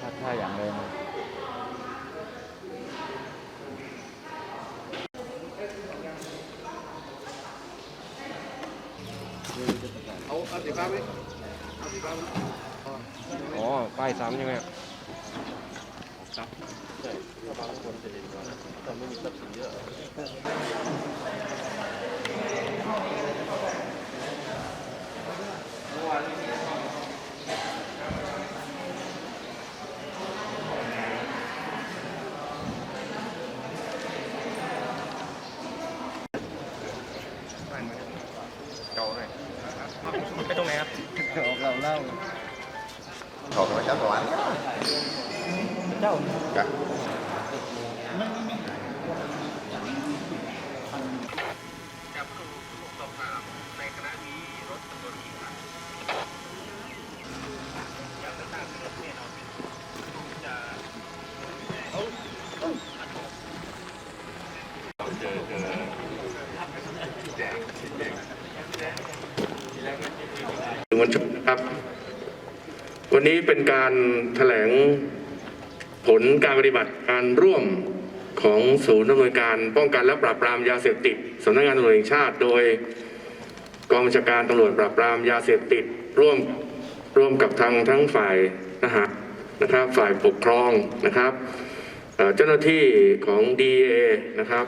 ถ้าถ้าอย่างเลยนะเอาเอาสีฟ้าไหม อ๋อป้ายซ้ำใช่ไหมไปตรงไหนครับเราเล่าขอพระเหล้าจ้ะสื่อมวล ชนนะครับ วันนี้เป็นการแถลงผลการปฏิบัติการร่วมของศูนย์ดำเนินการป้องกันและปราบปรามยาเสพติดสำนักงานตำรวจแห่งชาติ โดยกองบัญชาการตำรวจปราบปรามยาเสพติดร่วมร่วมกับทางทั้งฝ่ายทหารนะครับ ฝ่ายปกครองนะครับเจ้าหน้าที่ของ DA นะครับ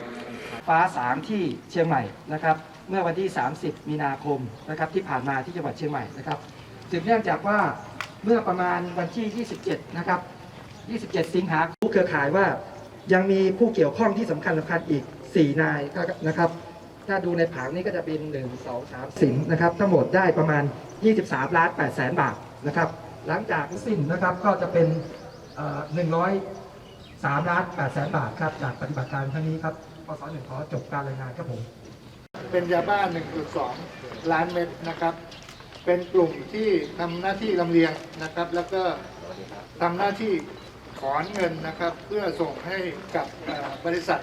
ฟ้าสางที่เชียงใหม่นะครับ เมื่อวันที่ 30 มีนาคมนะครับที่ผ่านมาที่จังหวัดเชียงใหม่นะครับสืบเนื่องจากว่า เมื่อประมาณวันที่ 27 นะครับ 27 สิงหาคมรู้เครือข่ายว่า ยังมีผู้เกี่ยวข้องที่สำคัญสำคัญอีก 4 นายนะครับ ถ้าดูในผังนี้ก็จะเป็น 1 2 3 สิงนะครับ ทั้งหมดได้ประมาณ 23 ล้าน8แสนบาทนะครับ หลังจากสิ้นนะครับก็จะเป็นเอ่อ100 3ล้าน8แสนบาทครับจากปฏิบัติการครั้งนี้ครับพศหนึ่งขอจบการรายงานครับผม เป็นยาบ้า 1.2 ล้านเม็ดนะครับ เป็นกลุ่มที่ทำหน้าที่ลำเลียงนะครับ แล้วก็ทำหน้าที่ถอนเงินนะครับ เพื่อส่งให้กับบริษัท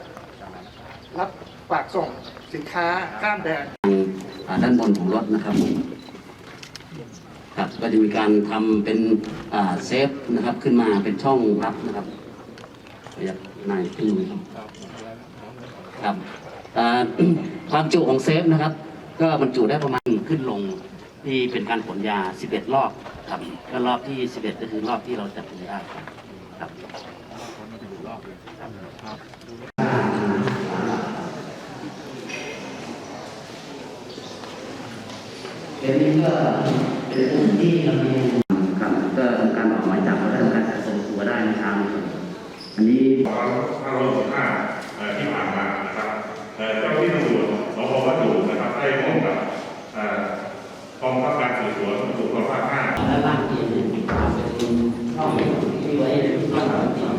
รับฝากส่งสินค้าข้ามแดนด้านบนของรถนะครับผมครับก็จะมีการทำเป็นเซฟนะครับขึ้นมาเป็นช่องรับนะครับออนุญาตนายขึ้นมือครับครับความจุของเซฟนะครับ ก็บรรจุได้ประมาณขึ้นลง ที่เป็นการขนยา 11 รอบครับก็รอบที่ 11 ก็คือรอบที่เราจับขนยาครับครับเดี๋ยวนี้ก็เป็นพื้นที่เรามีครับก็ทำการออกหมายจับแล้วก็ทำการจับส่งตัวได้ในทาง อันนี้ 2565เอ่อที่ผ่านมานะครับเอ่อเจ้าที่ตำรวจสพวัดดุนะครับได้ร่วมกับเอ่อกอง บังคับการสืบสวนตำรวจภูธรภาค5ด้านล่างที่เป็นช่องที่ไว้ช่อง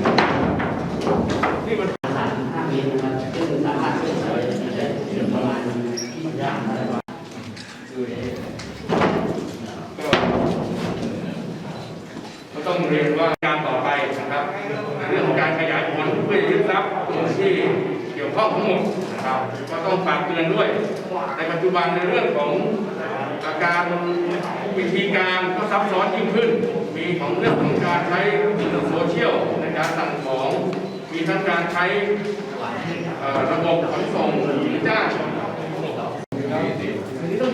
ที่นี่มันสามห้าเมตรนะครับซึ่งสามารถเลื่อนไปได้ถึงประมาณที่ยากอะไรวะก็ต้องเรียนว่าการต่อไปนะครับในเรื่องของการขยายผลเพื่อยึดทรัพย์ที่เกี่ยวข้องทั้งหมดนะครับก็ต้องฝากเตือนด้วยในปัจจุบันในเรื่องของ อาการวิธีการก็ซับซ้อนยิ่งขึ้น มีของเรื่องของการใช้โซเชียลในการสั่งของ มีทั้งการใช้ระบบขนส่งหรือจ้างอันนี้ต้อง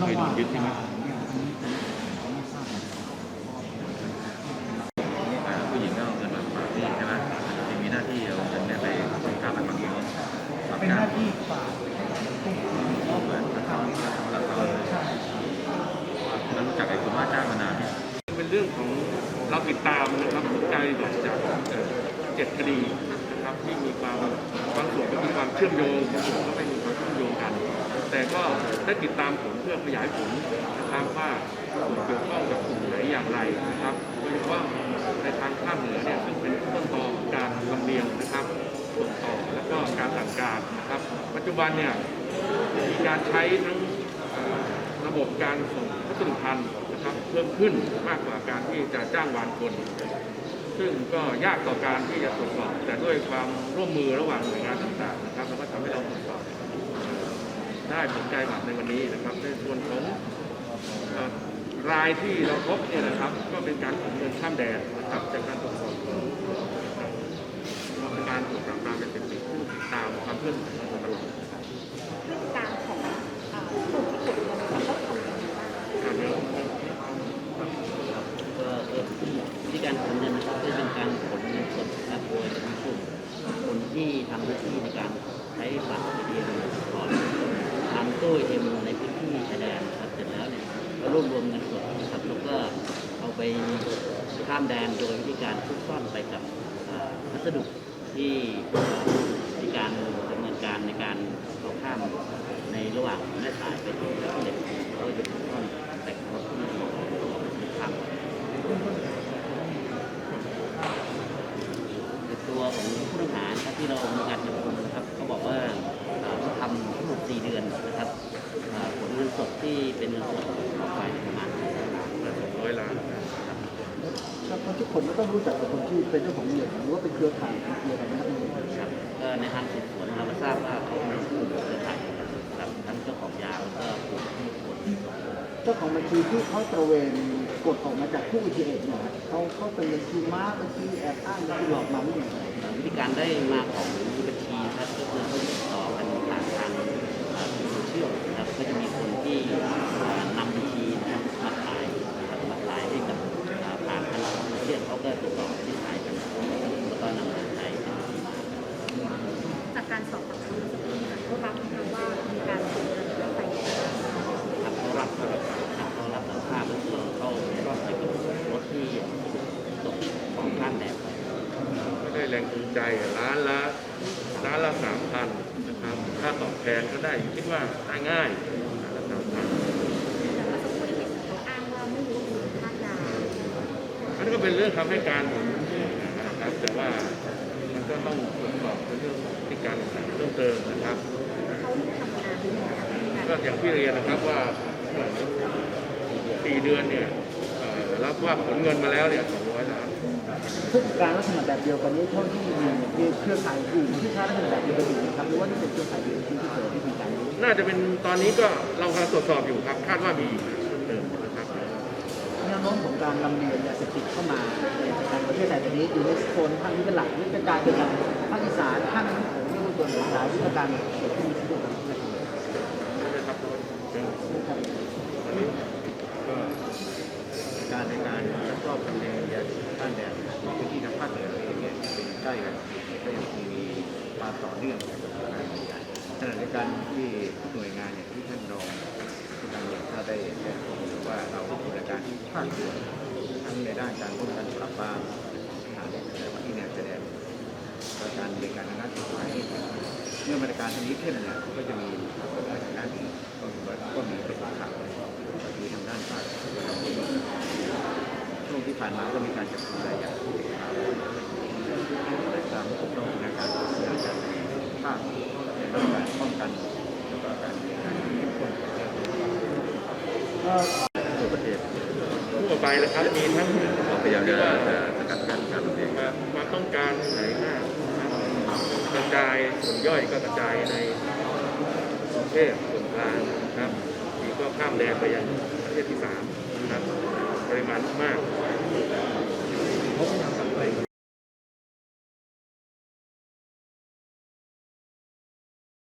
ไม่เคยโดนยึดใช่ไหมผู้หญิงก็เอาเงินมาฝากผู้หญิงใช่ไหมจะมีหน้าที่เอาเงินเนี่ยไปทำอะไรบางอย่างเป็นหน้าที่ฝากเหมือนเขาเขาเราเขาแล้วรู้จักไอ้คนว่าจ้างมานานเนี่ยเป็นเรื่องของเราติดตามนะครับผลการสอบจากเอ่อเจ็ดคดีนะครับที่มีความบางส่วนก็มีความเชื่อมโยงบางส่วนก็ไม่มีความเชื่อมโยงกัน แต่ก็ได้ติดตามผลเพื่อขยายผลนะครับว่าเกี่ยวข้องกับกลุ่มไหนอย่างไรนะครับโดยเฉพาะในทางภาคเหนือเนี่ยซึ่งเป็นต้นตอของการลำเลียงนะครับส่งต่อแล้วก็การสั่งการนะครับ ปัจจุบันเนี่ยมีการใช้ทั้งระบบการส่งพัสดุพันธุ์นะครับเพิ่มขึ้นมากกว่าการที่จะจ้างวานคน ซึ่งก็ยากต่อการที่จะตรวจสอบ แต่ด้วยความร่วมมือระหว่างหน่วยงานต่างๆนะครับแล้วก็ทำให้เราตรวจสอบ ได้ผลใจบัตรในวันนี้นะครับ ในส่วนของรายที่เราพบเนี่ยนะครับ ก็เป็นการขนเงินข้ามแดนนะครับจากการตรวจสอบของก็เป็นการตรวจปราบปรามยาเสพติดซึ่งติดตามความเคลื่อนไหวมาตลอด เรื่องการของเอ่อกลุ่มที่กดเงินเขาต้องทำยังไงบ้าง การเมือง ก็วิธีการขนเงินนะครับก็เป็นการขนเงินสดนะครับโดยมีกลุ่มคนที่ทำหน้าที่ในการใช้บัตรเอทีเอ็มถอนทำ ตู้เอทีเอ็มในพื้นที่ชายแดนนะครับเสร็จแล้วเนี่ยก็รวบรวมเงินสดนะครับแล้วก็เอาไปข้ามแดนโดยวิธีการซุกซ่อนไปกับพัสดุที่มีการดำเนินการในการเอข้ามในระหว่างแม่สายไปถึงประเทศก็จะซุกซ่อนแต่งรถที่ข้ามในตัวของผู้ต้องหานครับที่เรามีการจับกุมนะครับเขาบอกว่าเอ่อเขาทำทั้งหมด 4 เดือนนะครับเอ่อผลเงินสดที่เป็นเงินสดออกไปประมาณ ร้อยล้าน ครับทุกคนก็ต้องรู้จักกับคนที่เป็นเจ้าของเงินหรือว่าเป็นเครือข่ายเดียวกันนะครับครับก็ในทางสืบสวนเราก็ทราบว่าเขาเป็นกลุ่มเครือข่ายกับทั้งเจ้าของยาแล้วก็กลุ่มที่ขนเจ้าของบัญชีที่เขาตระเวนกดออกมาจากผู้ ATM เนี่ยเขาเขาเป็นบัญชีม้าบัญชีแอบอ้างบัญชีหลอกมาไม่เหมือนกันวิธีการได้มาของ แรงจูงใจล้านละล้านละสามพันนะครับค่าตอบแทนก็ได้คิดว่าได้ง่ายล้านละสามพันแต่ว่าสักครู่ที่เห็นเขาอ้างว่าไม่รู้ว่ามีค่ายาอันนั้ก็เป็นเรื่องคำให้การผมนะครับแต่ว่ามันก็ต้องตรวจสอบในเรื่องของพฤติการต่างเพิ่มเติมนะครับก็อย่างที่เรียนนะครับว่าสี่เดือนเนี่ยรับว่าผลเงินมาแล้วเนี่ยสองร้อยล้าน พฤติการลักษณะแบบเดียวกันนี้เท่าที่มีมีเครือข่ายอื่นที่ใช้ลักษณะแบบเดียวกันอยู่นะครับหรือว่านี่เป็นเครือข่ายเดียวที่เกิดวิธีการนี้น่าจะเป็นตอนนี้ก็เรากำลังตรวจสอบอยู่ครับ คาดว่ามีอีกเพิ่มเติมนะครับแนวโน้มของการลำเลียงยาเสพติดเข้ามาในประเทศไทยตอนนี้อยู่ในโซนภาคนี้เป็นหลักนี่กระจายไปยังภาคอีสานภาคนั้นของนี่ส่วนหลายวิธีการเกิดขึ้นที่เดียวกันนะครับนะครับการในการลักลอบลำเลียงยาข้ามแดนใน พื้นที่ทางภาคเหนือเองเนี่ยเป็นใกล้กันก็ยังคงมีความต่อเนื่องในสถานการณ์ใหญ่ขณะเดียวกันที่หน่วยงานอย่างที่ท่านรองผู้การอย่างถ้าได้แจ้งข้อมูลว่าเราดำเนินการที่ภาคส่วนทั้งในด้านการป้องกันปราบปรามหาที่แนวชายแดนและการดำเนินการทางด้านกฎหมายเมื่อมาตรการทางนี้เข้มเนี่ยก็จะมีมารการอื่นก็มีก็มีเป็นข่าวมีทางด้านภาคส่วนเราก็มี ช่วงที่ ผ่านมาก็มีการจับกลุ่มรายใหญ่ที่เป็นข่าวแต่ตามถูกต้องในการพัฒนาการภาคในการป้องกันแล้วก็การบริหารที่เข้มข้นของเรื่องทั่วประเทศทั่วไปนะครับมีทั้งพยายามจะสกัดกั้นการลำเลียงมาความต้องการไหนมากนะครับกระจายส่วนย่อยก็กระจายในกรุงเทพส่วนกลางนะครับ มีก็ข้ามแดนไปยังประเทศที่สามนะครับ ริมาณมากเขาพยายามปรับเปก